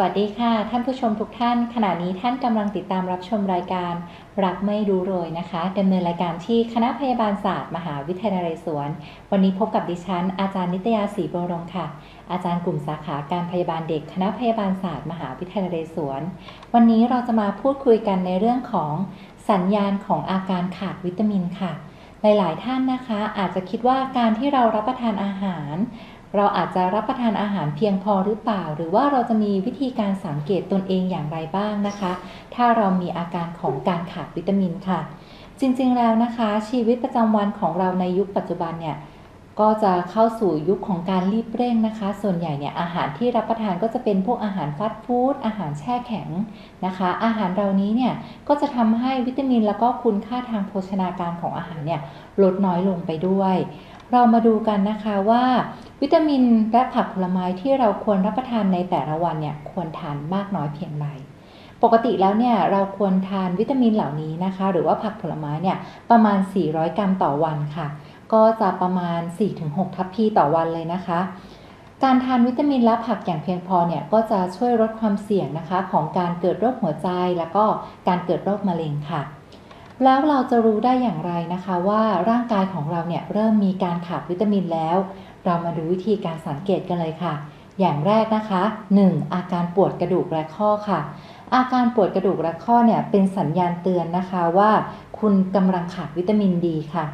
วัสดีค่ะ ท่านผู้ชมทุกท่าน ขณะนี้ท่านกำลังติดตามรับชมรายการ รักไม่รู้โรยนะคะดำเนินรายการที่คณะพยาบาลศาสตร์ มหาวิทยาลัยนเรศวรวันนี้พบกับดิฉัน อาจารย์นิตยาศรีบรมค่ะ อาจารย์กลุ่มสาขาการพยาบาลเด็ก คณะพยาบาลศาสตร์ มหาวิทยาลัยนเรศวรวันนี้เราจะมาพูดคุยกันในเรื่องของสัญญาณของอาการขาดวิตามินค่ะ หลาย ๆ ท่านนะคะ อาจจะคิดว่าการที่เรารับประทานอาหาร เราอาจจะรับประทานอาหารเพียงพอหรือเปล่า หรือว่าเราจะมีวิธีการสังเกตตนเองอย่างไรบ้างนะคะ ถ้าเรามีอาการของการขาดวิตามินค่ะ จริงๆแล้วนะคะ ชีวิตประจำวันของเราในยุคปัจจุบันเนี่ยก็จะเข้าสู่ยุคของการรีบเร่งนะคะ ส่วนใหญ่เนี่ยอาหารที่รับประทานก็จะเป็นพวกอาหารฟาสต์ฟู้ด อาหารแช่แข็งนะคะ อาหารเหล่านี้เนี่ยก็จะทำให้วิตามินแล้วก็คุณค่าทางโภชนาการของอาหารเนี่ยลดน้อยลงไปด้วย เรามาดูกันนะคะว่า วิตามินและผักผลไม้ที่เราควรรับประทานในแต่ละวันเนี่ยควรทานมากน้อยเพียงไรปกติแล้วเนี่ยเราควรทานวิตามินเหล่านี้นะคะ หรือว่าผักผลไม้เนี่ยประมาณ 400 กรัมต่อวันค่ะ ก็จะประมาณ 4-6 ทัพพีต่อวันเลยนะคะ การทานวิตามินและผักอย่างเพียงพอเนี่ยก็จะช่วยลดความเสี่ยงนะคะ ของการเกิดโรคหัวใจแล้วก็การเกิดโรคมะเร็งค่ะ แล้วเราจะรู้ได้อย่างไรนะคะว่าร่างกายของเราเนี่ยเริ่มมีการขาดวิตามินแล้ว เรามาดูวิธีการสังเกตกันเลยค่ะ อย่างแรกนะคะ 1. อาการปวดกระดูกและข้อค่ะ อาการปวดกระดูกและข้อเนี่ยเป็นสัญญาณเตือนนะคะว่า คุณกำลังขาดวิตามินดีค่ะ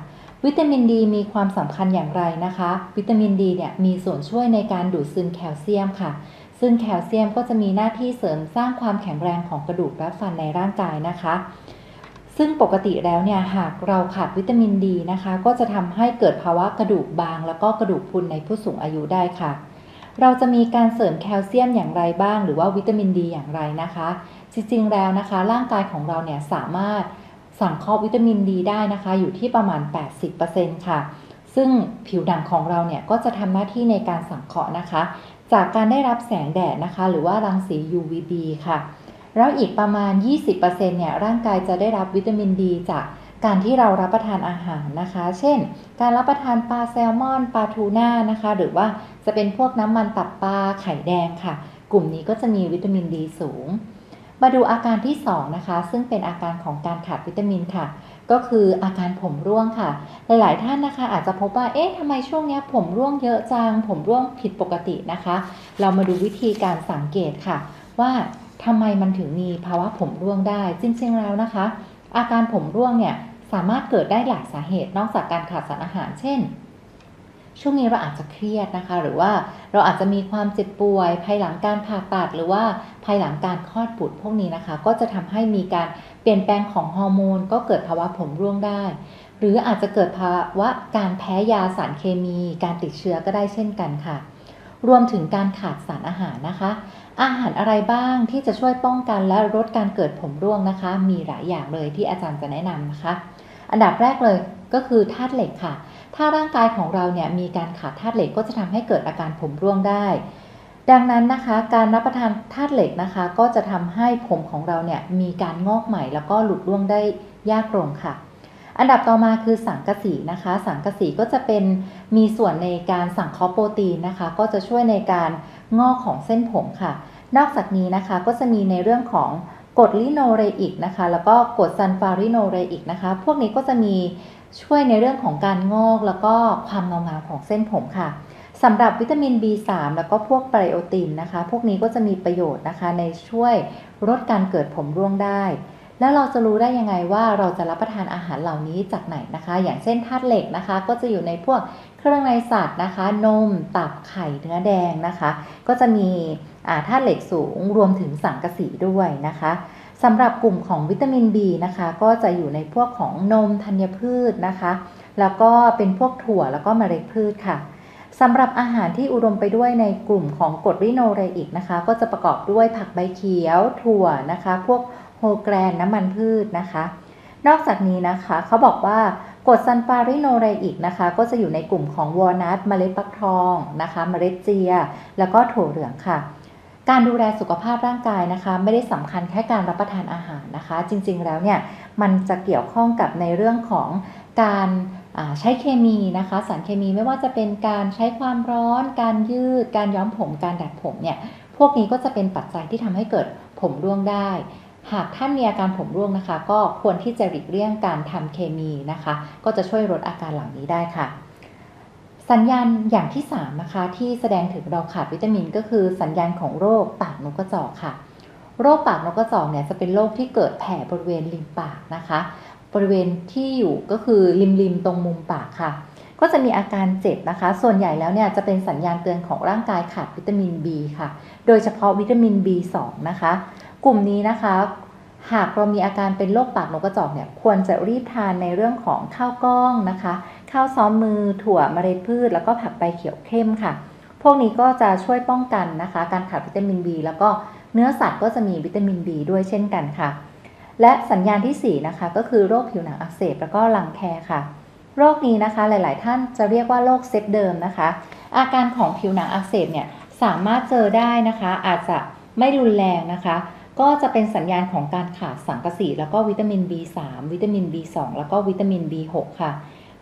วิตามินดีมีความสำคัญอย่างไรนะคะ วิตามินดีเนี่ยมีส่วนช่วยในการดูดซึมแคลเซียมค่ะซึ่งแคลเซียมก็จะมีหน้าที่เสริมสร้างความแข็งแรงของกระดูกและฟันในร่างกายนะคะ ซึ่งปกติแล้วเนี่ยหากเราขาดวิตามินดีนะคะ ก็จะทำให้เกิดภาวะกระดูกบาง แล้วก็กระดูกพุนในผู้สูงอายุได้ค่ะ เราจะมีการเสริมแคลเซียมอย่างไรบ้าง หรือว่าวิตามินดีอย่างไรนะคะ จริงๆแล้วนะคะ ร่างกายของเราเนี่ยสามารถสังเคราะห์วิตามินดีได้นะคะ อยู่ที่ประมาณ 80%ค่ะ ซึ่งผิวหนังของเราเนี่ยก็จะทำหน้าที่ในการสังเคราะห์นะคะ จากการได้รับแสงแดดนะคะ หรือว่ารังสี UVB ค่ะ แล้วอีกประมาณ 20%เนี่ยร่างกายจะได้รับวิตามินดีจากการที่เรารับประทานอาหารนะคะ เช่น การรับประทานปลาแซลมอน ปลาทูน่านะคะ หรือว่าจะเป็นพวกน้ำมันตับปลาไข่แดงค่ะ กลุ่มนี้ก็จะมีวิตามินดีสูง มาดูอาการที่ 2 นะคะ ซึ่งเป็นอาการของการขาดวิตามินค่ะ ก็คืออาการผมร่วงค่ะ หลาย ๆ ท่านนะคะ อาจจะพบว่า เอ๊ะทำไมช่วงนี้ผมร่วงเยอะจัง ผมร่วงผิดปกตินะคะ เรามาดูวิธีการสังเกตค่ะ ว่า ทำไมมันถึงมีภาวะผมร่วงได้ จริงๆแล้วนะคะ อาการผมร่วงเนี่ยสามารถเกิดได้หลายสาเหตุนอกจากการขาดสารอาหาร เช่น ช่วงนี้เราอาจจะเครียดนะคะ หรือว่าเราอาจจะมีความเจ็บป่วย ภายหลังการผ่าตัดหรือว่าภายหลังการคลอดบุตรพวกนี้นะคะ ก็จะทำให้มีการเปลี่ยนแปลงของฮอร์โมน ก็เกิดภาวะผมร่วงได้ หรืออาจจะเกิดภาวะการแพ้ยาสารเคมี การติดเชื้อก็ได้เช่นกันค่ะ รวมถึงการขาดสารอาหารนะคะ อาหารอะไรบ้างที่จะช่วยป้องกันและลดการเกิดผมร่วงนะคะ มีหลายอย่างเลยที่อาจารย์จะแนะนำนะคะ อันดับแรกเลยก็คือธาตุเหล็กค่ะ ถ้าร่างกายของเราเนี่ยมีการขาดธาตุเหล็กก็จะทำให้เกิดอาการผมร่วงได้ ดังนั้นนะคะ การรับประทานธาตุเหล็กนะคะ ก็จะทำให้ผมของเราเนี่ยมีการงอกใหม่แล้วก็หลุดร่วงได้ยากลงค่ะ อันดับต่อมาคือสังกะสีนะคะ สังกะสีก็จะเป็นมีส่วนในการสังเคราะห์โปรตีนนะคะ ก็จะช่วยในการงอกของเส้นผมค่ะ นอกจากนี้นะคะก็จะมีในเรื่องของกรดลิโนเรอิกนะคะ แล้วก็กรดซัลฟาริโนเรอิกนะคะ พวกนี้ก็จะมีช่วยในเรื่องของการงอกแล้วก็ความเงางามของเส้นผมค่ะสำหรับวิตามิน B3 แล้วก็พวกไบโอตินนะคะ พวกนี้ก็จะมีประโยชน์นะคะ ในช่วยลดการเกิดผมร่วงได้ แล้วเราจะรู้ได้ยังไงว่าเราจะรับประทานอาหารเหล่านี้จากไหนนะคะ อย่างเช่นธาตุเหล็กนะคะ ก็จะอยู่ในพวกเครื่องในสัตว์นะคะ นม ตับ ไข่ เนื้อแดงนะคะ ก็จะมีธาตุเหล็กสูงรวมถึงสังกะสีด้วยนะคะสำหรับกลุ่มของวิตามิน B นะคะ ก็จะอยู่ในพวกของนมธัญพืชนะคะ แล้วก็เป็นพวกถั่วแล้วก็เมล็ดพืชค่ะสำหรับอาหารที่อุดมไปด้วยในกลุ่มของกรดริโนเรอิกนะคะ ก็จะประกอบด้วยผักใบเขียว ถั่วนะคะ พวก โฮแกรนน้ำมันพืชนะคะ นอกจากนี้นะคะเขาบอกว่ากรดซัลฟาริโนเรอิกนะคะ ก็จะอยู่ในกลุ่มของวอลนัทเมล็ดฟักทองนะคะ เมล็ดเจีย แล้วก็ถั่วเหลืองค่ะ การดูแลสุขภาพร่างกายนะคะ ไม่ได้สำคัญแค่การรับประทานอาหารนะคะ จริงๆแล้วเนี่ยมันจะเกี่ยวข้องกับในเรื่องของการใช้เคมีนะคะ สารเคมีไม่ว่าจะเป็นการใช้ความร้อน การยืด การย้อมผม การดัดผมเนี่ยพวกนี้ก็จะเป็นปัจจัยที่ทำให้เกิดผมร่วงได้ หากท่านมีอาการผมร่วงนะคะ ก็ควรที่จะหลีกเลี่ยงการทำเคมีนะคะ ก็จะช่วยลดอาการเหล่านี้ได้ค่ะ สัญญาณอย่างที่3นะคะที่แสดงถึงเราขาดวิตามิน ก็คือสัญญาณของโรคปากนกกระจอกค่ะ โรคปากนกกระจอกเนี่ยจะเป็นโรคที่เกิดแผ่บริเวณริมปากนะคะ บริเวณที่อยู่ก็คือริมริมๆตรงมุมปากค่ะ ก็จะมีอาการเจ็บนะคะ ส่วนใหญ่แล้วเนี่ยจะเป็นสัญญาณเตือนของร่างกายขาดวิตามิน B ค่ะ โดยเฉพาะวิตามิน B2 นะคะ กลุ่มนี้นะคะ หากเรามีอาการเป็นโรคปากนกกระจอกเนี่ยควรจะรีบทานในเรื่องของข้าวกล้องนะคะ ข้าวซ้อมมือถั่วเมล็ดพืช แล้วก็ผักใบเขียวเข้มค่ะ พวกนี้ก็จะช่วยป้องกันนะคะ การขาดวิตามิน B แล้วก็เนื้อสัตว์ก็จะมีวิตามิน B ด้วยเช่นกันค่ะ และสัญญาณทีสี่4 นะคะก็คือโรคผิวหนังอักเสบแล้วก็รังแคค่ะ โรคนี้นะคะหลาย ๆ ท่านจะเรียกว่าโรคเซฟเดิมนะคะ อาการของผิวหนังอักเสบเนี่ยสามารถเจอได้นะคะ อาจจะไม่รุนแรงนะคะ ก็จะเป็นสัญญาณของการขาดสังกะสีแล้วก็วิตามิน B3 วิตามิน B2 แล้วก็วิตามิน B6 ค่ะ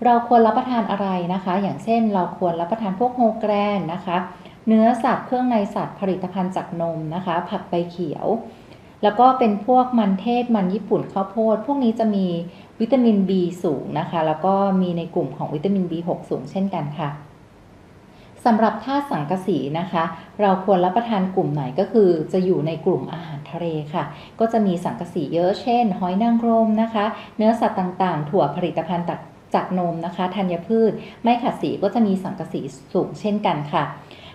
เราควรรับประทานอะไรนะคะ อย่างเช่น เราควรรับประทานพวกโฮแกรนนะคะ เนื้อสัตว์เครื่องในสัตว์ผลิตภัณฑ์จากนมนะคะ ผักใบเขียว แล้วก็เป็นพวกมันเทศมันญี่ปุ่นข้าวโพด พวกนี้จะมีวิตามิน B สูงนะคะ แล้วก็มีในกลุ่มของวิตามิน B6 สูงเช่นกันค่ะสำหรับธาตุสังกะสีนะคะ เราควรรับประทานกลุ่มไหนก็คือจะอยู่ในกลุ่มอาหาร ทะเลค่ะ ก็จะมีสังกะสีเยอะเช่น หอยนางรมนะคะ เนื้อสัตว์ต่างๆ ถั่วผลิตภัณฑ์จากนมนะคะธัญพืช ไม่ขัดสีก็จะมีสังกะสีสูงเช่นกันค่ะ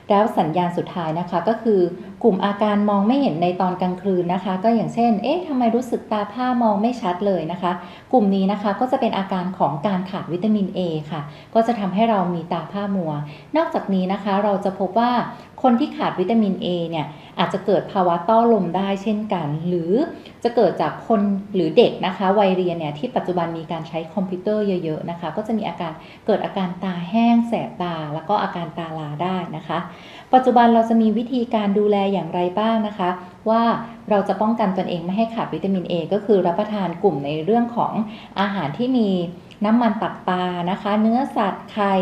แล้วสัญญาณสุดท้ายนะคะก็คือกลุ่มอาการมองไม่เห็นในตอนกลางคืนนะคะ ก็อย่างเช่น เอ๊ะทำไมรู้สึกตาผ้ามองไม่ชัดเลยนะคะ กลุ่มนี้นะคะก็จะเป็นอาการของการขาดวิตามิน A ค่ะ ก็จะทำให้เรามีตาผ้ามัว นอกจากนี้นะคะเราจะพบว่า คนที่ขาดวิตามิน A เนี่ยอาจจะเกิดภาวะต้อลมได้เช่นกัน หรือจะเกิดจากคนหรือเด็กนะคะวัยเรียนเนี่ยที่ปัจจุบันมีการใช้คอมพิวเตอร์เยอะๆนะคะ ก็จะมีอาการเกิดอาการตาแห้งแสบตา แล้วก็อาการตาลาได้นะคะ ปัจจุบันเราจะมีวิธีการดูแลอย่างไรบ้างนะคะ ว่าเราจะป้องกันตนเองไม่ให้ขาดวิตามิน A ก็คือรับประทานกลุ่มในเรื่องของอาหารที่มี น้ำมันตับปลานะคะ เนื้อสัตว์ไข่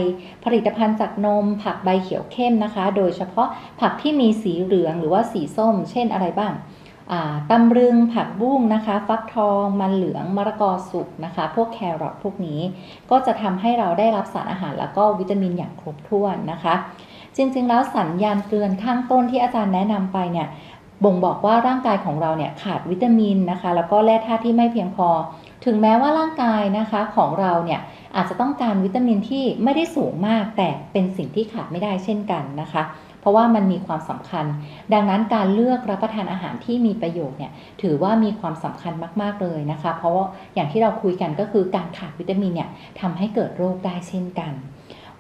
ผลิตภัณฑ์จากนม ผักใบเขียวเข้มนะคะ โดยเฉพาะผักที่มีสีเหลืองหรือว่าสีส้ม เช่นอะไรบ้างาตำลึงผักบุ้งนะคะ ฟักทอง มันเหลืองมะละกอสุกนะคะ พวกแครอทพวกนี้ ก็จะทำให้เราได้รับสารอาหารแล้วก็วิตามินอย่างครบถ้วนนะคะ จริงๆ แล้วสัญญาณเตือนข้างต้นที่อาจารย์แนะนำไปเนี่ยบ่งบอกว่าร่างกายของเราเนี่ยขาดวิตามินนะคะ แล้วก็แร่ธาตุที่ไม่เพียงพอ ถึงแม้ว่าร่างกายนะคะของเราเนี่ยอาจจะต้องการวิตามินที่ไม่ได้สูงมากแต่เป็นสิ่งที่ขาดไม่ได้เช่นกันนะคะ เพราะว่ามันมีความสำคัญ ดังนั้นการเลือกรับประทานอาหารที่มีประโยชน์เนี่ยถือว่ามีความสำคัญมากๆเลยนะคะ เพราะว่าอย่างที่เราคุยกันก็คือการขาดวิตามินเนี่ยทำให้เกิดโรคได้เช่นกัน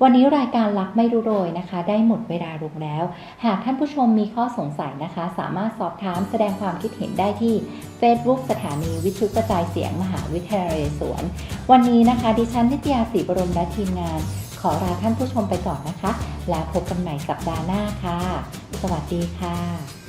วันนี้รายการรักไม่รู้โรยนะคะ ได้หมดเวลาลงแล้ว หากท่านผู้ชมมีข้อสงสัยนะคะ สามารถสอบถามแสดงความคิดเห็นได้ที่ Facebook สถานีวิทยุกระจายเสียงมหาวิทยาลัยสวน วันนี้นะคะ ดิฉันนิตยาศรีบรมและทีมงาน ขอลาท่านผู้ชมไปก่อนนะคะ แล้วพบกันใหม่สัปดาห์หน้าค่ะ สวัสดีค่ะ